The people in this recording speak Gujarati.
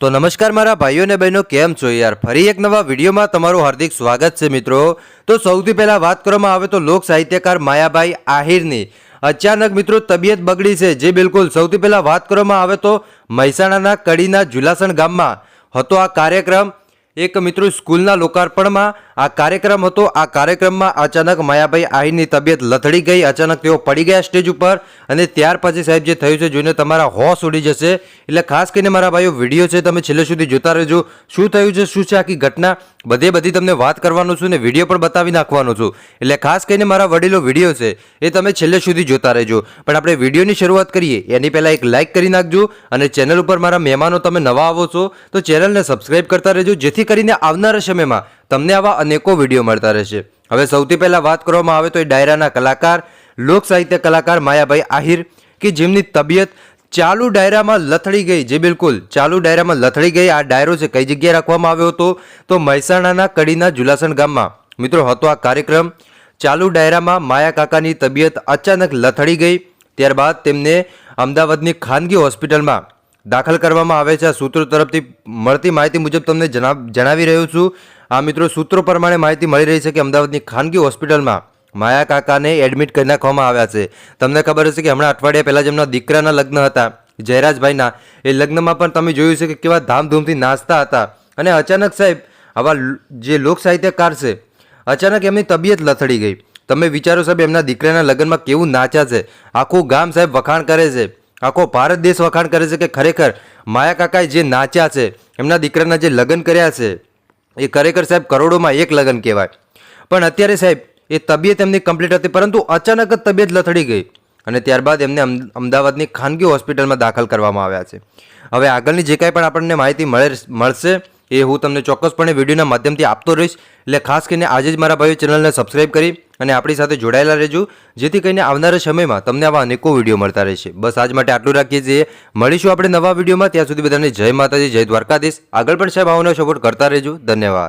તો નમસ્કાર મારા ભાઈઓ અને બહેનો, કેમ છો યાર? ફરી એક નવા વિડીયોમાં તમારું હાર્દિક સ્વાગત છે મિત્રો. તો સૌથી પહેલાં વાત કરવામાં આવે તો લોક સાહિત્યકાર માયાભાઈ આહિરની. અચાનક મિત્રો તબિયત બગડી છે, જે બિલકુલ સૌથી પહેલાં વાત કરવામાં આવે તો મહેસાણાના કડીના જુલાસણ ગામમાં હતો આ કાર્યક્રમ. એક મિત્રો સ્કૂલના લોકાર્પણમાં આ કાર્યક્રમ હતો. આ કાર્યક્રમમાં અચાનક માયાભાઈ આહિરની તબિયત લથડી ગઈ. અચાનક તેઓ પડી ગયા સ્ટેજ ઉપર અને ત્યાર પછી સાહેબ જે થયું છે જોઈને તમારા હોશ ઉડી જશે. એટલે ખાસ કરીને મારા ભાઈઓ, વીડિયો છે તમે છેલ્લે સુધી જોતા રહેજો. શું થયું છે? શું છે આખી ઘટના? બધે બધી તમને વાત કરવાનું છું ને વીડિયો પણ બતાવી નાખવાનો છું. એટલે ખાસ કરીને મારા વડીલો વીડિયો છે એ તમે છેલ્લે સુધી જોતા રહેજો. પણ આપણે વિડીયોની શરૂઆત કરીએ. એની પહેલાં એક લાઇક કરી નાખજો અને ચેનલ ઉપર મારા મહેમાનો તમે નવા આવો છો તો ચેનલને સબસ્ક્રાઈબ કરતા રહેજો. જેથી કરીને આવનારા સમયમાં તમને આવા અનેકો વીડિયો મળતા રહેશે. હવે સૌથી પહેલાં વાત કરવામાં આવે તો એ ડાયરાના કલાકાર, લોક સાહિત્ય કલાકાર માયાભાઈ આહિર, કે જેમની તબિયત ચાલુ ડાયરામાં લથડી ગઈ. જે બિલકુલ ચાલુ ડાયરામાં લથડી ગઈ. આ ડાયરો છે કઈ જગ્યાએ રાખવામાં આવ્યો હતો તો મહેસાણાના કડીના જુલાસણ ગામમાં. મિત્રો, હતો આ કાર્યક્રમ. ચાલુ ડાયરામાં માયા કાકાની તબિયત અચાનક લથડી ગઈ. ત્યારબાદ તેમને અમદાવાદની ખાનગી હોસ્પિટલમાં દાખલ કરવામાં આવે છે. આ સૂત્રો તરફથી મળતી માહિતી મુજબ તમને જણાવ રહ્યો છું. આ મિત્રો સૂત્રો પ્રમાણે માહિતી મળી રહી છે કે અમદાવાદની ખાનગી હોસ્પિટલમાં માયા કાકાને એડમિટ કરી નાખવામાં આવ્યા છે. તમને ખબર હશે કે હમણાં અઠવાડિયા પહેલાં જેમના દીકરાના લગ્ન હતા. જયરાજભાઈના. એ લગ્નમાં પણ તમે જોયું છે કે કેવા ધામધૂમથી નાચતા હતા. અને અચાનક સાહેબ, આવા જે લોક સાહિત્યકાર છે, અચાનક એમની તબિયત લથડી ગઈ. તમે વિચારો સાહેબ, એમના દીકરાના લગ્નમાં કેવું નાચ્યા છે. આખું ગામ સાહેબ વખાણ કરે છે. આખો ભારત દેશ વખાણ કરે છે કે ખરેખર માયા કાકાએ જે નાચ્યા છે, એમના દીકરાના જે લગ્ન કર્યા છે, એ ખરેખર સાહેબ કરોડોમાં એક લગ્ન કહેવાય. પણ અત્યારે સાહેબ, એ તબિયત એમની કમ્પ્લીટ હતી, પરંતુ અચાનક જ તબિયત લથડી ગઈ અને ત્યારબાદ એમને અમ- અમદાવાદની ખાનગી હોસ્પિટલમાં દાખલ કરવામાં આવ્યા છે. હવે આગળની જે કાંઈ પણ આપણને માહિતી મળે મળશે એ હું તમને ચોક્કસપણે વિડીયોના માધ્યમથી આપતો રહીશ. એટલે ખાસ કરીને આજે જ મારા ભાઈઓ ચેનલને સબસ્ક્રાઈબ કરી અને આપણી સાથે જોડાયેલા રહેજો. જેથી કરીને આવનારા સમયમાં તમને આવા અનેકો વીડિયો મળતા રહેશે. બસ આજ માટે આટલું રાખીએ છીએ. મળીશું આપણે નવા વિડીયોમાં. ત્યાં સુધી બધાને જય માતાજી, જય દ્વારકાધીશ. આગળ પણ સાહેબ આવવાનો સપોર્ટ કરતા રહેજો. ધન્યવાદ.